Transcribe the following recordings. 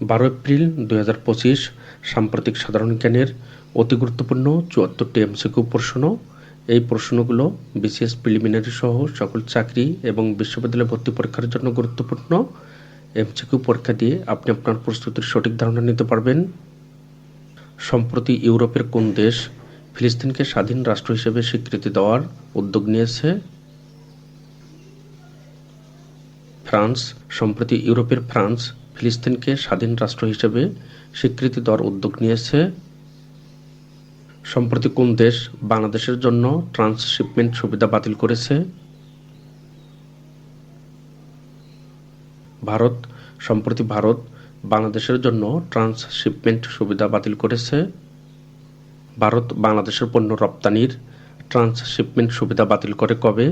বারো এপ্রিল দুই হাজার পঁচিশ সাম্প্রতিক সাধারণ জ্ঞানের অতি গুরুত্বপূর্ণ চুয়াত্তরটি এমসিকিউ প্রশ্ন। এই প্রশ্নগুলো বিসিএস প্রিলিমিনারি সহ সকল চাকরি এবং বিশ্ববিদ্যালয় ভর্তি পরীক্ষার জন্য গুরুত্বপূর্ণ। এমসিকিউ পরীক্ষা দিয়ে আপনি আপনার প্রস্তুতির সঠিক ধারণা নিতে পারবেন। সম্প্রতি ইউরোপের কোন দেশ ফিলিস্তিনকে স্বাধীন রাষ্ট্র হিসেবে স্বীকৃতি দেওয়ার উদ্যোগ নিয়েছে? ফ্রান্স। সম্প্রতি ইউরোপের ফ্রান্স ফিলিস্তিনকে স্বাধীন রাষ্ট্র হিসেবে স্বীকৃতি দেওয়ার উদ্যোগ নিয়েছে। সম্প্রতি কোন দেশ বাংলাদেশের জন্য ট্রান্সশিপমেন্ট সুবিধা বাতিল করেছে? ভারত, সম্প্রতি ভারত বাংলাদেশের জন্য ট্রান্সশিপমেন্ট সুবিধা বাতিল করেছে। ভারত বাংলাদেশের পণ্য রপ্তানির ট্রান্সশিপমেন্ট সুবিধা বাতিল করে কবে?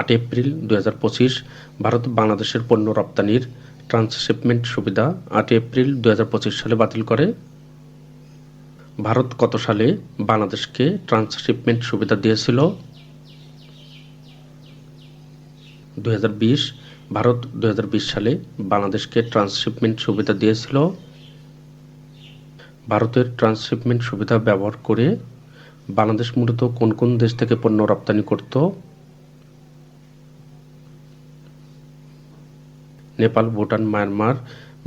আট এপ্রিল দু হাজার পঁচিশ, ভারত বাংলাদেশের পণ্য রপ্তানির ট্রান্সশিপমেন্ট সুবিধা আট এপ্রিল দু হাজার পঁচিশ সালে বাতিল করে। ভারত কত সালে বাংলাদেশকে ট্রান্সশিপমেন্ট সুবিধা দিয়েছিল? দু হাজার বিশ, ভারত দু হাজার বিশ সালে বাংলাদেশকে ট্রান্সশিপমেন্ট সুবিধা দিয়েছিল। ভারতের ট্রান্সশিপমেন্ট সুবিধা ব্যবহার করে বাংলাদেশ মূলত কোন কোন দেশ থেকে পণ্য রপ্তানি করত? নেপাল, ভুটান, মায়ানমার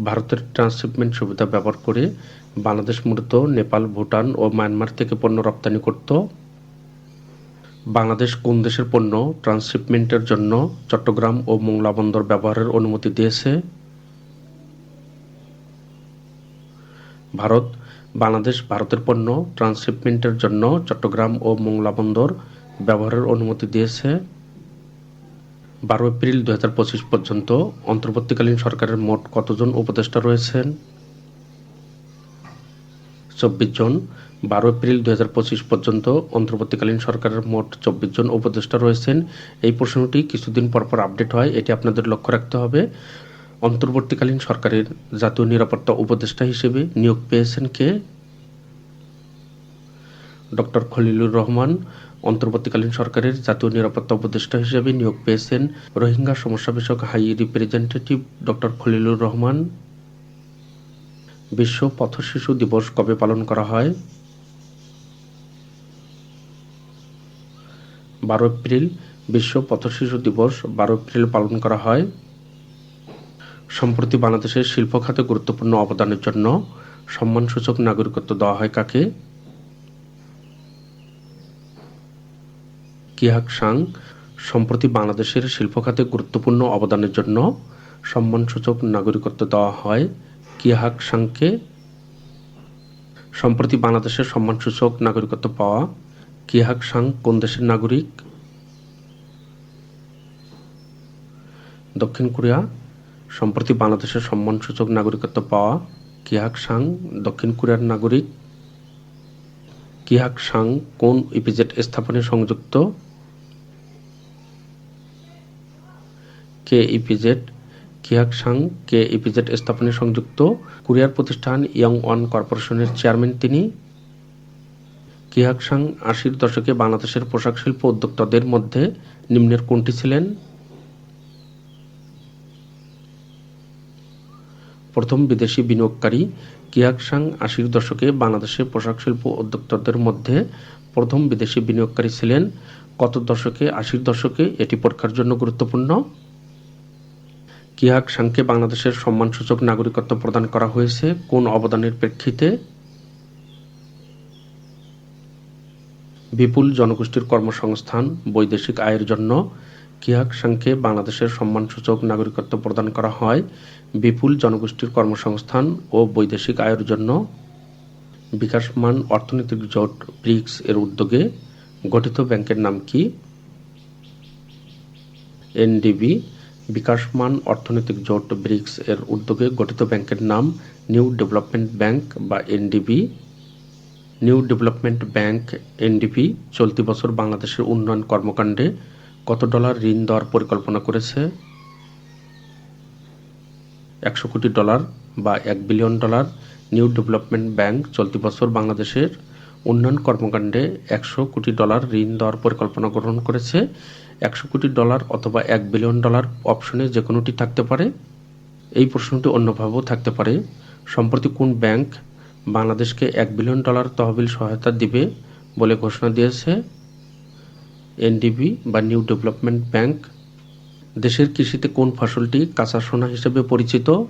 ভারতের ট্রান্সশিপমেন্ট সুবিধা ব্যবহার করে বাংলাদেশ মূলত নেপাল, ভুটান ও মায়ানমার থেকে পণ্য রপ্তানি করত। বাংলাদেশ কোন দেশের পণ্য ট্রান্সশিপমেন্টের জন্য চট্টগ্রাম ও মোংলা বন্দর ব্যবহারের অনুমতি দিয়েছে? ভারত, বাংলাদেশ ভারতের পণ্য ট্রান্সশিপমেন্টের জন্য চট্টগ্রাম ও মোংলা বন্দর ব্যবহারের অনুমতি দিয়েছে। বারো এপ্রিল দুহাজার পঁচিশ পর্যন্ত অন্তর্বর্তীকালীন সরকারের মোট কতজন উপদেষ্টা রয়েছেন? চব্বিশ জন। বারো এপ্রিল দুহাজার পঁচিশ পর্যন্ত অন্তর্বর্তীকালীন সরকারের মোট চব্বিশ জন উপদেষ্টা রয়েছেন। এই প্রশ্নটি কিছুদিন পর পর আপডেট হয়, এটি আপনাদের লক্ষ্য রাখতে হবে। অন্তর্বর্তীকালীন সরকারের জাতীয় নিরাপত্তা উপদেষ্টা হিসেবে নিয়োগ পেয়েছেন কে? ডক্টর খলিলুর রহমান। অন্তর্বর্তীকালীন সরকারের জাতীয় নিরাপত্তা উপদেষ্টা হিসেবে নিয়োগ পেয়েছেন রোহিঙ্গা সমস্যা বিষয়ক high representative doctor Khalilur Rahman. বিশ্ব পথশিশু দিবস কবে পালন করা হয়? বারো এপ্রিল, বিশ্ব পথশিশু দিবস বারো এপ্রিল পালন করা হয়। সম্প্রতি বাংলাদেশের শিল্প খাতে গুরুত্বপূর্ণ অবদানের জন্য সম্মানসূচক নাগরিকত্ব দেওয়া হয় কাকে? কিহাক সাং, সম্প্রতি বাংলাদেশের শিল্প খাতে গুরুত্বপূর্ণ অবদানের জন্য সম্মানসূচক নাগরিকত্ব দেওয়া হয় কিহাক সাংকে। সম্প্রতি বাংলাদেশের সম্মানসূচক নাগরিকত্ব পাওয়া কিহাক সাং কোন দেশের নাগরিক? দক্ষিণ কোরিয়া, সম্প্রতি বাংলাদেশের সম্মানসূচক নাগরিকত্ব পাওয়া কিহাক সাং দক্ষিণ কোরিয়ার নাগরিক। কিহাক সাং কোন ইপিজেড স্থাপনে সংযুক্ত? কে ইপিজেড কিহাক সাং কে ইপিজেড স্থাপনে সংযুক্ত কোরিয়ার প্রতিষ্ঠান ইয়ং ওয়ান কর্পোরেশনের চেয়ারম্যান তিনি। কিহাক সাং আশির দশকে বাংলাদেশের পোশাক শিল্প উদ্যোক্তাদের মধ্যে নিম্নের কোনটি ছিলেন? প্রথম বিদেশি বিনিয়োগকারী কিয়াক সাং আশির দশকে বাংলাদেশে পোশাক শিল্প উদ্যোক্তাদের মধ্যে প্রথম বিদেশি বিনিয়োগকারী ছিলেন। কত দশকে? আশির দশকে এটি পরীক্ষার জন্য গুরুত্বপূর্ণ। কিয়াক সাংকে বাংলাদেশের সম্মানসূচক নাগরিকত্ব প্রদান করা হয়েছে? কোন অবদানের প্রেক্ষিতে? বিপুল জনগোষ্ঠীর কর্মসংস্থান, বৈদেশিক আয়ের জন্য কিহাক সাংকে বাংলাদেশের সম্মানসূচক নাগরিকত্ব প্রদান করা হয়? বিপুল জনগোষ্ঠীর কর্মসংস্থান ও বৈদেশিক আয়ের জন্য বিকাশমান অর্থনৈতিক জোট ব্রিক্স এর উদ্যোগে গঠিত ব্যাংকের নাম কি? এনডিবি বিকাশমান অর্থনৈতিক জোট ব্রিক্স এর উদ্যোগে গঠিত ব্যাংকের নাম নিউ ডেভেলপমেন্ট ব্যাংক বা NDB. New Development Bank, NDB, চলতি বছর বাংলাদেশের উন্নয়ন কর্মকাণ্ডে কত ডলার ঋণ দেওয়ার পরিকল্পনা করেছে? একশো কোটি ডলার বা এক billion dollar. New Development Bank, চলতি বছর বাংলাদেশের উন্নয়ন কর্মকাণ্ডে একশো কোটি ডলার ঋণ দেওয়ার পরিকল্পনা গ্রহণ করেছে। একশো কোটি ডলার অথবা এক বিলিয়ন ডলার অপশনে যে কোনোটি থাকতে পারে? এই প্রশ্নটি অন্যভাবেও থাকতে পারে। সম্প্রতি কোন ব্যাংক বাংলাদেশকে এক বিলিয়ন ডলার তহবিল সহায়তা দিবে বলে ঘোষণা দিয়েছে? এনডিবি বা নিউ ডেভেলপমেন্ট ব্যাংক। দেশের কৃষিতে কোন ফসলটি কাঁচা সোনা হিসেবে পরিচিত?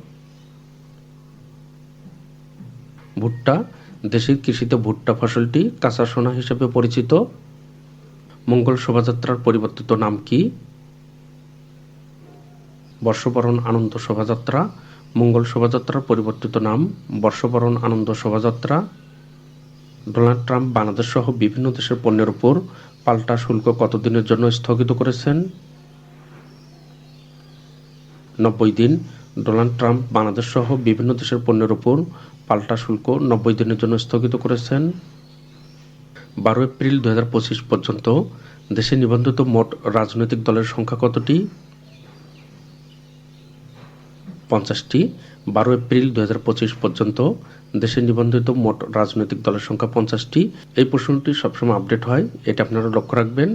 ভুট্টা। দেশের কৃষিতে ভুট্টা ফসলটি কাঁচা সোনা হিসেবে পরিচিত। মঙ্গল শোভাযাত্রার পরিবর্তিত নাম কি? বর্ষবরণ আনন্দ শোভাযাত্রা। মঙ্গল শোভাযাত্রার পরিবর্তিত নাম বর্ষবরণ আনন্দ শোভাযাত্রা। ডোনাল্ড ট্রাম্প বাংলাদেশ সহ বিভিন্ন দেশের পণ্যের উপর পাল্টা শুল্ক কতদিনের জন্য স্থগিত করেছেন? নব্বই দিন। ডোনাল্ড ট্রাম্প বাংলাদেশ সহ বিভিন্ন দেশের পণ্যের উপর পাল্টা শুল্ক নব্বই দিনের জন্য স্থগিত করেছেন। বারো এপ্রিল দু হাজার পঁচিশ পর্যন্ত দেশে নিবন্ধিত মোট রাজনৈতিক দলের সংখ্যা কতটি? পঞ্চাশটি। বারো এপ্রিল দু হাজার পঁচিশ পর্যন্ত দেশে নিবন্ধিত মোট রাজনৈতিক দলের সংখ্যা পঞ্চাশটি। এই প্রশ্নটি সবসময় আপডেট হয়, এটা আপনারা লক্ষ্য রাখবেন।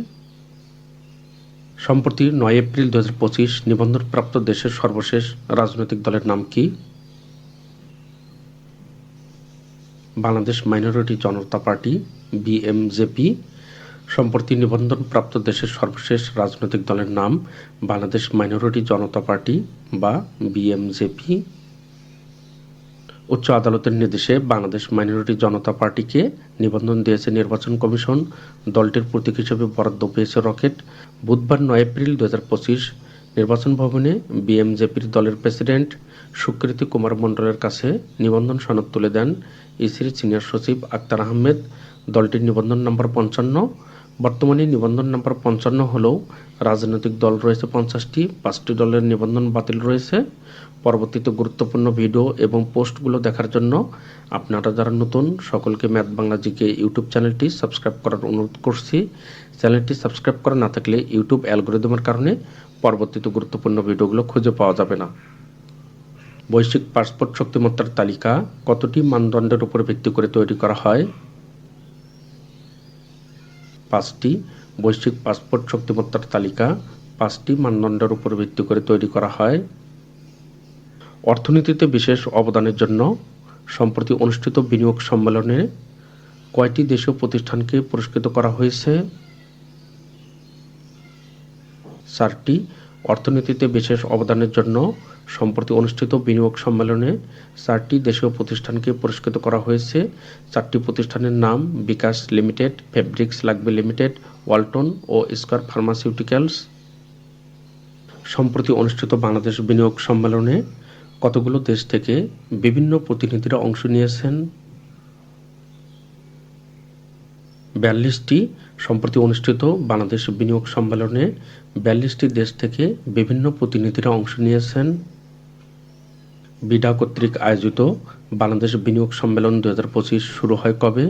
সম্প্রতি নয় এপ্রিল দু হাজার পঁচিশ নিবন্ধনপ্রাপ্ত দেশের সর্বশেষ রাজনৈতিক দলের নাম কি? বাংলাদেশ মাইনরিটি জনতা পার্টি, বিএমজেপি, সম্প্রতি নিবন্ধনপ্রাপ্ত দেশের সর্বশেষ রাজনৈতিক দলের নাম বাংলাদেশ মাইনরিটি জনতা পার্টি বা বিএমজেপি। উচ্চ আদালতের নির্দেশে বাংলাদেশ মাইনরিটি জনতা পার্টিকে নিবন্ধন দিয়েছে নির্বাচন কমিশন। দলটির প্রতীক হিসেবে বরাদ্দ পেয়েছে রকেট। বুধবার নয় এপ্রিল দুই হাজার পঁচিশ নির্বাচন ভবনে বিএমজেপির দলের প্রেসিডেন্ট সুকৃতি কুমার মণ্ডলের কাছে নিবন্ধন সনদ তুলে দেন। ইসির সিনিয়র সচিব আক্তার আহমেদ, দলটির নিবন্ধন নম্বর পঞ্চান্ন। বর্তমানে নিবন্ধন নম্বর পঞ্চান্ন হলেও রাজনৈতিক দল রয়েছে পঞ্চাশটি, পাঁচটি দলের নিবন্ধন বাতিল রয়েছে। পরবর্তীতে গুরুত্বপূর্ণ ভিডিও এবং পোস্টগুলো দেখার জন্য আপনারা যারা নতুন, সকলকে ম্যাথ বাংলা জিকে ইউটিউব চ্যানেলটি সাবস্ক্রাইব করার অনুরোধ করছি। চ্যানেলটি সাবস্ক্রাইব করা না থাকলে ইউটিউব অ্যালগোরিদমের কারণে পরবর্তীতে গুরুত্বপূর্ণ ভিডিওগুলো খুঁজে পাওয়া যাবে না। বৈশ্বিক পাসপোর্ট শক্তিমত্তার তালিকা কতটি মানদণ্ডের উপর ভিত্তি করে তৈরি করা হয়? পাঁচটি। বৈশ্বিক পাসপোর্ট শক্তিমত্তার তালিকা পাঁচটি মানদণ্ডের উপর ভিত্তি করে তৈরি করা হয়। অর্থনীতিতে বিশেষ অবদানের জন্য সম্প্রতি অনুষ্ঠিত বিনিয়োগ সম্মেলনে কয়টি দেশীয় প্রতিষ্ঠানকে পুরস্কৃত করা হয়েছে? চারটি। অর্থনীতিতে বিশেষ অবদানের জন্য সম্প্রতি অনুষ্ঠিত বিনিয়োগ সম্মেলনে চারটি দেশীয় প্রতিষ্ঠানকে পুরস্কৃত করা হয়েছে। চারটি প্রতিষ্ঠানের নাম বিকাশ লিমিটেড, ফেব্রিক্স লাগবে লিমিটেড, ওয়ালটন ও স্কয়ার ফার্মাসিউটিক্যালস। সম্প্রতি অনুষ্ঠিত বাংলাদেশ বিনিয়োগ সম্মেলনে কতগুলো দেশ থেকে বিভিন্ন প্রতিনিধিরা অংশ নিয়েছেন? বিয়াল্লিশটি সম্প্রতি অনুষ্ঠিত বাংলাদেশ বিনিয়োগ সম্মেলনে বিয়াল্লিশটি দেশ থেকে বিভিন্ন প্রতিনিধিরা অংশ নিয়েছেন। বিডা কর্তৃক আয়োজিত বাংলাদেশ বিনিয়োগ সম্মেলন দু হাজার পঁচিশ শুরু হয় কবে?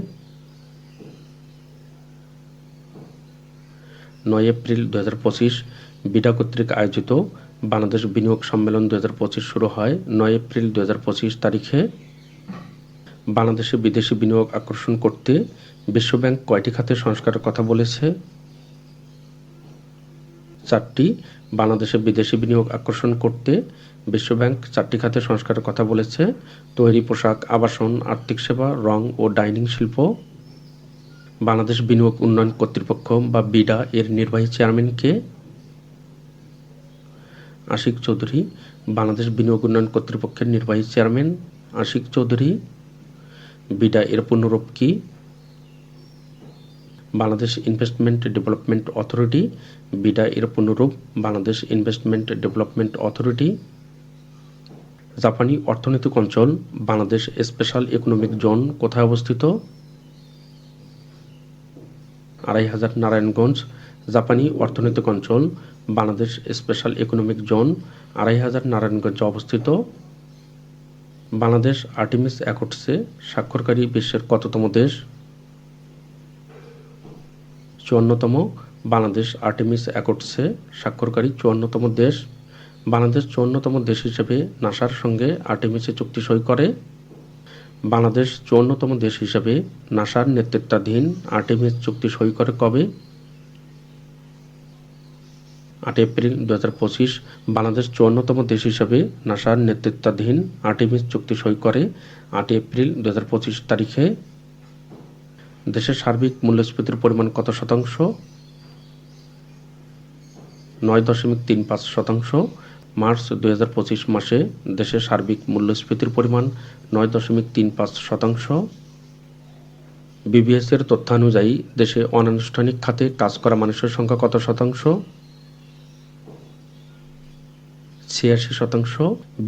নয় এপ্রিল দু হাজার বিডা কর্তৃক আয়োজিত বাংলাদেশ বিনিয়োগ সম্মেলন দু হাজার পঁচিশ শুরু হয়। নয় এপ্রিল দু হাজার পঁচিশ তারিখে বাংলাদেশে বিদেশি বিনিয়োগ আকর্ষণ করতে বিশ্বব্যাংক কয়টি খাতে সংস্কারের কথা বলেছে? চারটি। বাংলাদেশে বিদেশি বিনিয়োগ আকর্ষণ করতে বিশ্বব্যাংক চারটি খাতে সংস্কারের কথা বলেছে। তৈরি পোশাক, আবাসন, আর্থিক সেবা, রং ও ডাইনিং শিল্প। বাংলাদেশ বিনিয়োগ উন্নয়ন কর্তৃপক্ষ বা বিডা এর নির্বাহী চেয়ারম্যানকে আশিক চৌধুরী। বাংলাদেশ বিনিয়োগ উন্নয়ন কর্তৃপক্ষের নির্বাহী চেয়ারম্যান আশিক চৌধুরী। বিডা এর পুনরূপ কি? Bangladesh Investment Development Authority BIDA এর পুনরূপ বাংলাদেশ ইনভেস্টমেন্ট ডেভেলপমেন্ট অথরিটি জাপানি অর্থনৈতিক অঞ্চল, বাংলাদেশ স্পেশাল ইকোনমিক জোন কোথায় অবস্থিত? আড়াই হাজার নারায়ণগঞ্জ, জাপানি অর্থনৈতিক অঞ্চল, বাংলাদেশ স্পেশাল ইকোনমিক জোন আড়াই হাজার নারায়ণগঞ্জে অবস্থিত। বাংলাদেশ আর্টিমিস অ্যাকর্ডসে স্বাক্ষরকারী বিশ্বের কততম দেশ? চুয়ান্নতম বাংলাদেশ আর্টেমিস অ্যাকর্ডসে স্বাক্ষরকারী চুয়ান্নতম দেশ। বাংলাদেশ চুয়ান্নতম দেশ হিসেবে নাসার সঙ্গে আর্টিমিসে চুক্তি সই করে। বাংলাদেশ চুয়ান্নতম দেশ হিসেবে নাসার নেতৃত্বাধীন আর্টেমিস চুক্তি সই করে কবে? আট এপ্রিল দু হাজার পঁচিশ বাংলাদেশ চুয়ান্নতম দেশ হিসাবে নাসার নেতৃত্বাধীন আর্টেমিস চুক্তি সই করে আট এপ্রিল দু হাজার পঁচিশ তারিখে দেশের সার্বিক মূল্যস্ফীতির পরিমাণ কত শতাংশ? নয় দশমিক তিন পাঁচ শতাংশ। মার্চ দুই হাজার পঁচিশ মাসে দেশের সার্বিক মূল্যস্ফীতির পরিমাণ নয় দশমিক তিন পাঁচ শতাংশ। বিবিএস এর তথ্যানুযায়ী দেশে অনানুষ্ঠানিক খাতে কাজ করা মানুষের সংখ্যা কত শতাংশ? ছিয়াশি শতাংশ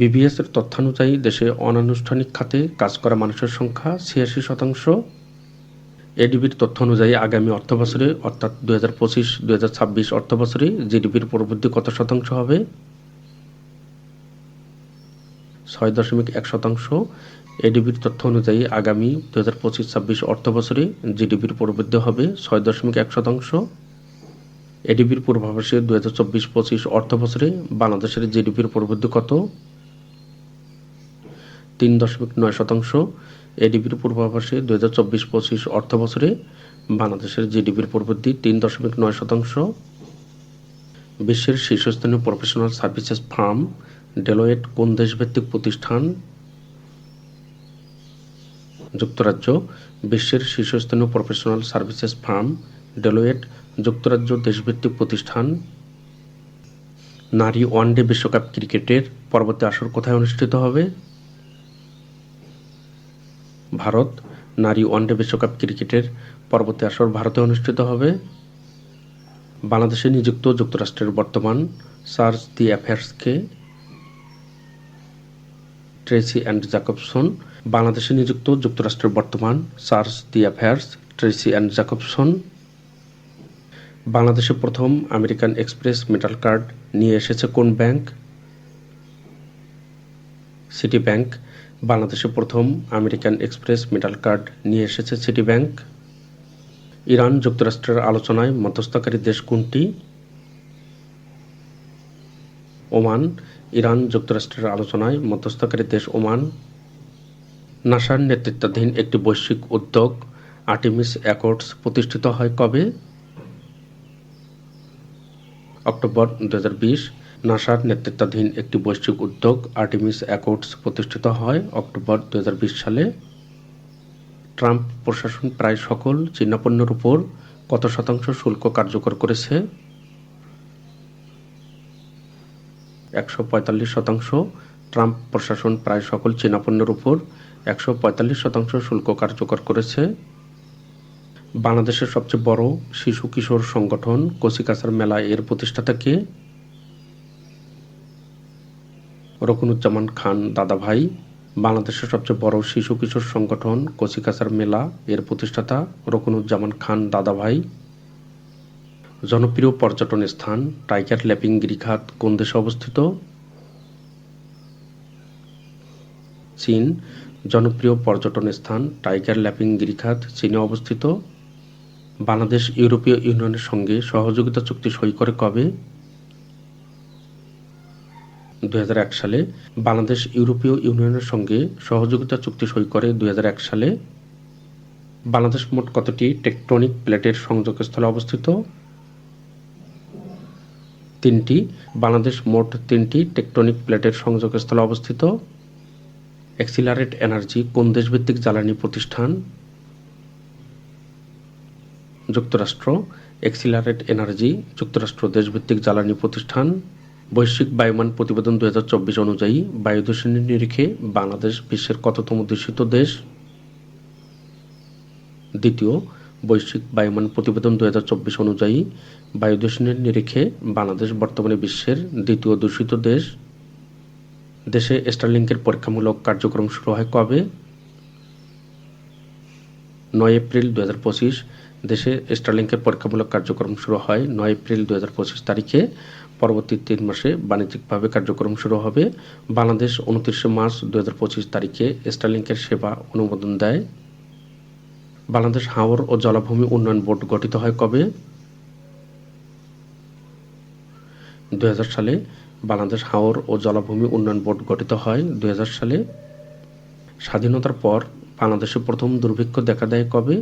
বিবিএস এর তথ্যানুযায়ী দেশে অনানুষ্ঠানিক খাতে কাজ করা মানুষের সংখ্যা ছিয়াশি শতাংশ। এডিবির তথ্য অনুযায়ী আগামী অর্থবছরে, অর্থাৎ দুই হাজার পঁচিশ, দুই হাজার ছাব্বিশ অর্থবছরে জিডিপির প্রবৃদ্ধি কত শতাংশ হবে? ছয় দশমিক এক শতাংশ। এডিবির তথ্য অনুযায়ী আগামী দু হাজার পঁচিশ ছাব্বিশ অর্থবছরে জিডিপির প্রবৃদ্ধি হবে ছয় দশমিক এক শতাংশ। এডিবির পূর্বাভাসে দু হাজার চব্বিশ পঁচিশ অর্থবছরে বাংলাদেশের জিডিপির প্রবৃদ্ধি কত? তিন দশমিক নয় শতাংশ। এডিবির পূর্বাভাসে দু হাজার চব্বিশ পঁচিশ অর্থবছরে বাংলাদেশের জিডিপির প্রবৃদ্ধি তিন দশমিক নয় শতাংশ। বিশ্বের শীর্ষস্থানীয় প্রফেশনাল সার্ভিসেস ফার্ম ডেলোয়েট কোন দেশভিত্তিক প্রতিষ্ঠান? যুক্তরাজ্য। বিশ্বের শীর্ষস্থানীয় প্রফেশনাল সার্ভিসেস ফার্ম ডেলোয়েট যুক্তরাজ্য দেশভিত্তিক প্রতিষ্ঠান নারী ওয়ানডে বিশ্বকাপ ক্রিকেটের পরবর্তী আসর কোথায় অনুষ্ঠিত হবে? ভারত, নারী ওয়ানডে বিশ্বকাপ ক্রিকেটের পরবর্তী আসর ভারতে অনুষ্ঠিত হবে। বাংলাদেশে নিযুক্ত যুক্তরাষ্ট্রের বর্তমান চার্জ দি অ্যাফেয়ার্সকে ট্রেসি অ্যান্ড জ্যাকবসন, বাংলাদেশে নিযুক্ত যুক্তরাষ্ট্রের বর্তমান charge d'affaires Tracey Ann Jacobson বাংলাদেশে প্রথম আমেরিকান এক্সপ্রেস মেটাল কার্ড নিয়ে এসেছে কোন ব্যাংক? সিটি ব্যাংক বাংলাদেশে প্রথম আমেরিকান এক্সপ্রেস মেটাল কার্ড নিয়ে এসেছে সিটি ব্যাংক ইরান যুক্তরাষ্ট্রের আলোচনায় মধ্যস্থকারী দেশ কোনটি? ওমান। ইরান যুক্তরাষ্ট্রের আলোচনায় মধ্যস্থকারী দেশ ওমান। নাসার নেতৃত্বাধীন একটি বৈশ্বিক উদ্যোগ আর্টিমিস অ্যাকর্ডস প্রতিষ্ঠিত হয় কবে? অক্টোবর দু হাজার বিশ, নাসার নেতৃত্বাধীন একটি বৈশ্বিক উদ্যোগ আর্টিমিস অ্যাকর্ডস প্রতিষ্ঠিত হয় অক্টোবর দু হাজার বিশ সালে। ট্রাম্প প্রশাসন প্রায় সকল চীনা পণ্যের উপর কত শতাংশ শুল্ক কার্যকর করেছে? একশো পঁয়তাল্লিশ শতাংশ। ট্রাম্প প্রশাসন প্রায় সকল চীনা পণ্যের উপর একশো পঁয়তাল্লিশ শতাংশ শুল্ক কার্যকর করেছে। বাংলাদেশের সবচেয়ে বড় শিশু কিশোর সংগঠন কচিকাচার মেলা এর প্রতিষ্ঠাতা কে? রকুনুজ্জামান খান দাদাভাই, বাংলাদেশের সবচেয়ে বড় শিশু কিশোর সংগঠন কচিকাচার মেলা এর প্রতিষ্ঠাতা রকুনুজ্জামান খান দাদাভাই। জনপ্রিয় পর্যটন স্থান টাইগার ল্যাপিং গিরিখাত কোন দেশে অবস্থিত? চীন। জনপ্রিয় পর্যটন স্থান টাইগার ল্যাপিং গিরিখাত চীনে অবস্থিত। বাংলাদেশ ইউরোপীয় ইউনিয়নের সঙ্গে সহযোগিতা চুক্তি সই করে কবে? দুই সালে বাংলাদেশ ইউরোপীয় ইউনিয়নের সঙ্গে সহযোগিতা চুক্তি সই করে দুই হাজার এক সালে। বাংলাদেশ মোট কতটি টেকটনিক প্লেটের সংযোগস্থলে অবস্থিত? তিনটি। বাংলাদেশ মোট তিনটি টেকটনিক প্লেটের সংযোগস্থলে অবস্থিত। এক্সিলারেট এনার্জি কোন দেশভিত্তিক জ্বালানি প্রতিষ্ঠান? যুক্তরাষ্ট্র, এক্সিলারেট এনার্জি, যুক্তরাষ্ট্র দেশভিত্তিক জ্বালানি প্রতিষ্ঠান, বৈশ্বিক বায়ুমান প্রতিবেদন দু হাজার চব্বিশ অনুযায়ী বায়ু দূষণের নিরিখে বাংলাদেশ বিশ্বের কততম দূষিত দেশ? দ্বিতীয়, বৈশ্বিক বায়ুমান প্রতিবেদন দু হাজার চব্বিশ অনুযায়ী বায়ু দূষণের নিরিখে বাংলাদেশ বর্তমানে বিশ্বের দ্বিতীয় দূষিত দেশ। দেশে স্টারলিংকের পরীক্ষামূলক কার্যক্রম শুরু হয় কবে? নয় এপ্রিল দু হাজার পঁচিশ দেশে স্টারলিংকের পরীক্ষামূলক কার্যক্রম শুরু হয় নয় এপ্রিল দু হাজার পঁচিশ তারিখে। পরবর্তী তিন মাসে বাণিজ্যিকভাবে কার্যক্রম শুরু হবে। বাংলাদেশ উনত্রিশে মার্চ দু হাজার পঁচিশ তারিখে স্টারলিংকের সেবা অনুমোদন দেয়। বাংলাদেশ হাওর ও জলাভূমি উন্নয়ন বোর্ড গঠিত হয় কবে? দু হাজার সালে বাংলাদেশ হাওর ও জলাভূমি উন্নয়ন বোর্ড গঠিত হয়। দু হাজার সালে স্বাধীনতার পর বাংলাদেশে প্রথম দুর্ভিক্ষ দেখা দেয় কবে?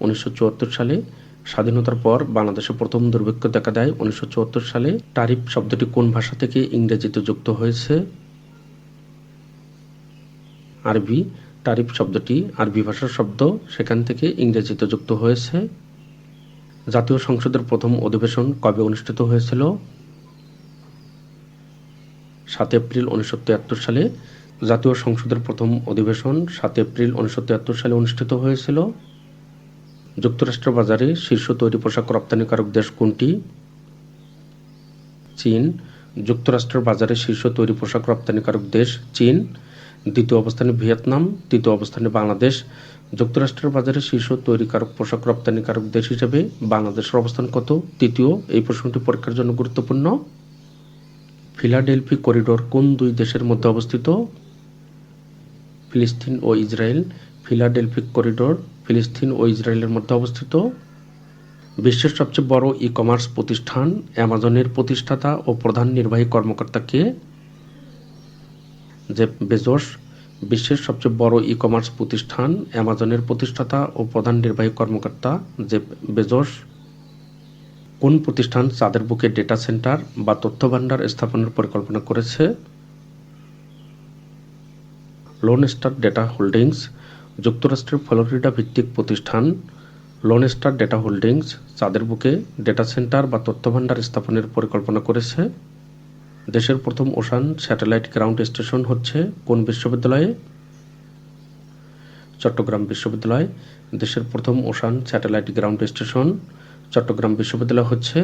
উনিশশো চুয়াত্তর সালে স্বাধীনতার পর বাংলাদেশে প্রথম দুর্ভিক্ষ দেখা দেয়। উনিশশো চুয়াত্তর সালে টারিফ শব্দটি কোন ভাষা থেকে ইংরেজিতে যুক্ত হয়েছে? আরবি। টারিফ শব্দটি আরবি ভাষার শব্দ, সেখান থেকে ইংরেজিতে যুক্ত হয়েছে। জাতীয় সংসদের প্রথম অধিবেশন কবে অনুষ্ঠিত হয়েছিল? সাত এপ্রিল উনিশশো তিয়াত্তর সালে জাতীয় সংসদের প্রথম অধিবেশন সাত এপ্রিল উনিশশো তিয়াত্তর সালে অনুষ্ঠিত হয়েছিল। যুক্তরাষ্ট্র বাজারে শীর্ষ তৈরি পোশাক রপ্তানিকারক দেশ কোনটি? চীন। যুক্তরাষ্ট্রের বাজারে শীর্ষ তৈরি পোশাক রপ্তানিকারক দেশ চীন। দ্বিতীয় অবস্থানে ভিয়েতনাম, তৃতীয় অবস্থানে বাংলাদেশ। যুক্তরাষ্ট্রের বাজারে শীর্ষ তৈরিকারক পোশাক রপ্তানিকারক দেশ হিসেবে বাংলাদেশের অবস্থান কত? তৃতীয়, এই প্রশ্নটি পরীক্ষার জন্য গুরুত্বপূর্ণ। ফিলাডেলফি করিডোর কোন দুই দেশের মধ্যে অবস্থিত? ফিলিস্তিন ও ইসরায়েল। ফিলাডেলফিক করিডোর ফিলিস্তিন ও ইসরায়েলের মধ্যে অবস্থিত। বিশ্বের সবচেয়ে বড় ই কমার্স প্রতিষ্ঠান অ্যামাজনের প্রতিষ্ঠাতা ও প্রধান নির্বাহী কর্মকর্তা কে? জেফ বেজোস, বিশ্বের সবচেয়ে বড় ই কমার্স প্রতিষ্ঠান অ্যামাজনের প্রতিষ্ঠাতা ও প্রধান নির্বাহী কর্মকর্তা যে বেজোস। কোন প্রতিষ্ঠান চাঁদের বুকে ডেটা সেন্টার বা তথ্য ভাণ্ডার স্থাপনের পরিকল্পনা করেছে? লোন স্টার ডেটা হোল্ডিংস যুক্তরাষ্ট্রের ফ্লোরিডা ভিত্তিক প্রতিষ্ঠান লোন স্টার ডেটা হোল্ডিংস চাঁদের বুকে ডেটা সেন্টার বা তথ্য ভাণ্ডার স্থাপনের পরিকল্পনা করেছে। দেশের প্রথম ওশান স্যাটেলাইট গ্রাউন্ড স্টেশন হচ্ছে কোন বিশ্ববিদ্যালয়ে? চট্টগ্রাম বিশ্ববিদ্যালয়, দেশের প্রথম ocean satellite ground station. Chittagong বিশ্ববিদ্যালয় হচ্ছে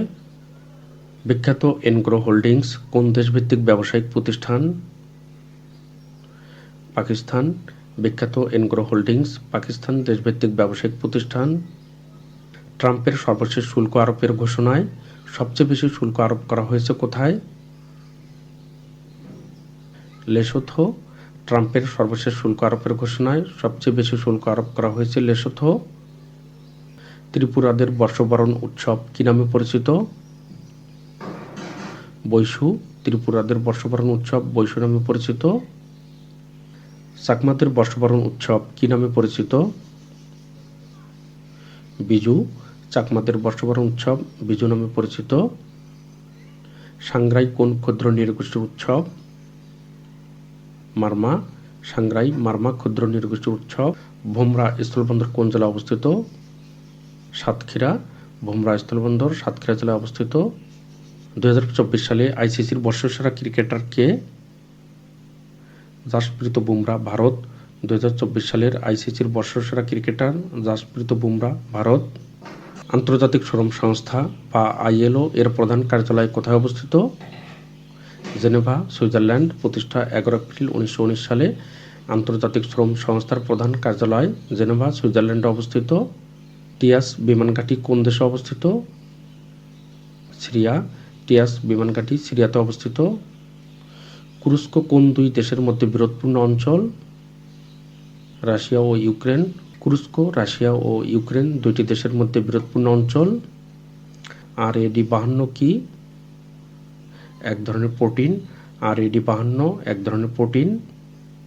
বিখ্যাত এনগ্রো হোল্ডিংস, কোন দেশভিত্তিক ব্যবসায়িক প্রতিষ্ঠান? পাকিস্তান বিখ্যাত এনগ্রো হোল্ডিংস, পাকিস্তান দেশভিত্তিক ব্যবসায়িক প্রতিষ্ঠান, ট্রাম্পের সর্বশেষ শুল্ক আরোপের ঘোষণায় সবচেয়ে বেশি শুল্ক আরোপ করা হয়েছে কোথায়? লেসোথো, ট্রাম্পের সর্বশেষ শুল্ক আরোপের ঘোষণায় সবচেয়ে বেশি শুল্ক আরোপ করা হয়েছে লেসোথো, ত্রিপুরাদের বর্ষবরণ উৎসব কি নামে পরিচিত? বৈশু, ত্রিপুরাদের বর্ষবরণ উৎসব বৈশু নামে পরিচিত। চাকমাদের বর্ষবরণ উৎসব কি নামে পরিচিত? বিজু চাকমাদের বর্ষবরণ উৎসব বিজু নামে পরিচিত। সাংগ্রাই কোন ক্ষুদ্র নৃগোষ্ঠীর উৎসব? মারমা, সাংগ্রাই মারমা ক্ষুদ্র নৃগোষ্ঠীর উৎসব। ভোমরা স্থলবন্দর কোন জেলায় অবস্থিত? সাতক্ষীরা, ভোমরা স্থলবন্দর সাতক্ষীরা জেলায় অবস্থিত। দু হাজার চব্বিশ সালে আইসিসির বর্ষসেরা ক্রিকেটার কে? জাসপ্রীত বুমরা, ভারত দু হাজার চব্বিশ সালের আইসিসির বর্ষসেরা ক্রিকেটার জাসপ্রীত বুমরা, ভারত। আন্তর্জাতিক শ্রম সংস্থা বা আইএলও এর প্রধান কার্যালয় কোথায় অবস্থিত? জেনেভা, সুইজারল্যান্ড, প্রতিষ্ঠা এগারো এপ্রিল উনিশশো উনিশ সালে আন্তর্জাতিক শ্রম সংস্থার প্রধান কার্যালয় জেনেভা, সুইজারল্যান্ডে অবস্থিত। টিয়াস বিমানঘাঁটি কোন দেশে অবস্থিত? সিরিয়া। টিয়াস বিমানঘাটি সিরিয়াতে অবস্থিত। কুরস্ক কোন দুই দেশের মধ্যে বিরোধপূর্ণ অঞ্চল? রাশিয়া ও ইউক্রেন। কুরস্ক রাশিয়া ও ইউক্রেন দুইটি দেশের মধ্যে বিরোধপূর্ণ অঞ্চল। আর এডি বাহান্ন কি? এক ধরনের প্রোটিন। আর এডি বাহান্ন এক ধরনের প্রোটিন।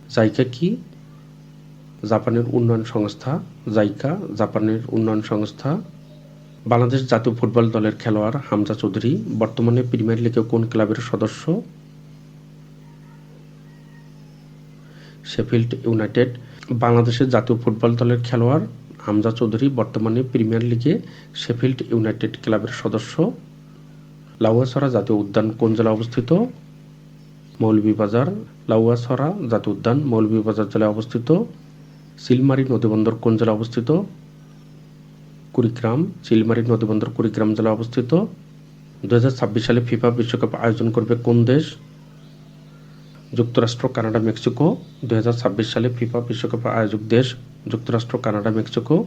জাইকা কি? জাপানের উন্নয়ন সংস্থা। জাইকা, জাপানের উন্নয়ন সংস্থা। বাংলাদেশ জাতীয় ফুটবল দলের খেলোয়াড় হামজা চৌধুরী। বর্তমানে প্রিমিয়ার লিগে কোন ক্লাবের সদস্য? শেফিল্ড ইউনাইটেড বাংলাদেশের জাতীয় ফুটবল দলের খেলোয়াড় হামজা চৌধুরী বর্তমানে প্রিমিয়ার লিগে শেফিল্ড ইউনাইটেড ক্লাবের সদস্য। লাউয়াছড়া জাতীয় উদ্যান কোন জেলায় অবস্থিত? মৌলভীবাজার। লাউয়াছড়া জাতীয় উদ্যান মৌলভীবাজার জেলায় অবস্থিত। সিলমারি নদীবন্দর কোন জেলায় অবস্থিত? কুড়িগ্রাম। চিলমারি নদীবন্দর কুড়িগ্রাম জেলায় অবস্থিত। দু হাজার ছাব্বিশ সালে ফিফা বিশ্বকাপ আয়োজন করবে কোন দেশ? যুক্তরাষ্ট্র, কানাডা, মেক্সিকো। দু হাজার ছাব্বিশ সালে ফিফা বিশ্বকাপ আয়োজক দেশ যুক্তরাষ্ট্র, কানাডা, মেক্সিকো।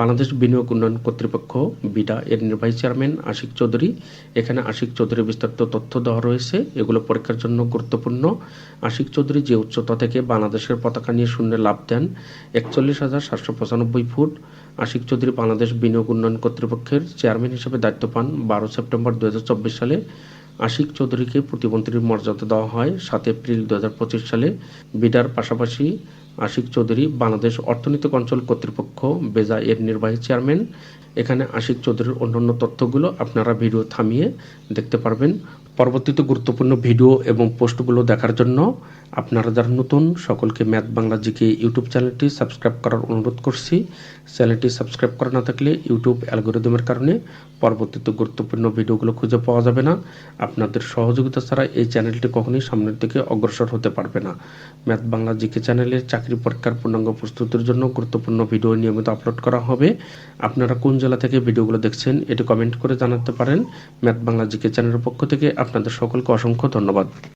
বাংলাদেশ বিনিয়োগ উন্নয়ন কর্তৃপক্ষ, বিডা এর নির্বাহী চেয়ারম্যান আশিক চৌধুরী। এখানে আশিক চৌধুরী বিস্তারিত তথ্য দেওয়া রয়েছে। এগুলো পরীক্ষার জন্য গুরুত্বপূর্ণ। আশিক চৌধুরী যে উচ্চতা থেকে বাংলাদেশের পতাকা নিয়ে শূন্যে লাভ দেন, একচল্লিশ হাজার সাতশো পঁচানব্বই ফুট। আশিক চৌধুরী বাংলাদেশ বিনিয়োগ উন্নয়ন কর্তৃপক্ষের চেয়ারম্যান হিসেবে দায়িত্ব পান বারো সেপ্টেম্বর দু হাজার চব্বিশ সালে। আশিক চৌধুরীকে প্রতিমন্ত্রীর মর্যাদা দেওয়া হয়। সাত এপ্রিল দু হাজার পঁচিশ সালে বিডার পাশাপাশি আশিক চৌধুরী বাংলাদেশ অর্থনৈতিক অঞ্চল কর্তৃপক্ষ বেজা এর নির্বাহী চেয়ারম্যান এখানে আশিক চৌধুরীর অন্যান্য তথ্যগুলো আপনারা ভিডিও থামিয়ে দেখতে পারবেন। পরবর্তীতে গুরুত্বপূর্ণ ভিডিও এবং পোস্টগুলো দেখার জন্য আপনারা যারা নতুন, সকলকে ম্যাথ বাংলা জিকে ইউটিউব চ্যানেলটি সাবস্ক্রাইব করার অনুরোধ করছি। চ্যানেলটি সাবস্ক্রাইব করা না থাকলে ইউটিউব অ্যালগোরিদমের কারণে পরবর্তীতে গুরুত্বপূর্ণ ভিডিওগুলো খুঁজে পাওয়া যাবে না। আপনাদের সহযোগিতা ছাড়া এই চ্যানেলটি কখনোই সামনের দিকে অগ্রসর হতে পারবে না। ম্যাথ বাংলা জিকে চ্যানেলের চাকরি পরীক্ষার পূর্ণাঙ্গ প্রস্তুতির জন্য গুরুত্বপূর্ণ ভিডিও নিয়মিত আপলোড করা হবে। আপনারা কোন জেলা থেকে ভিডিওগুলো দেখছেন, এটি কমেন্ট করে জানাতে পারেন। ম্যাথ বাংলা জিকে চ্যানেলের পক্ষ থেকে আপনাদের সকলকে অসংখ্য ধন্যবাদ।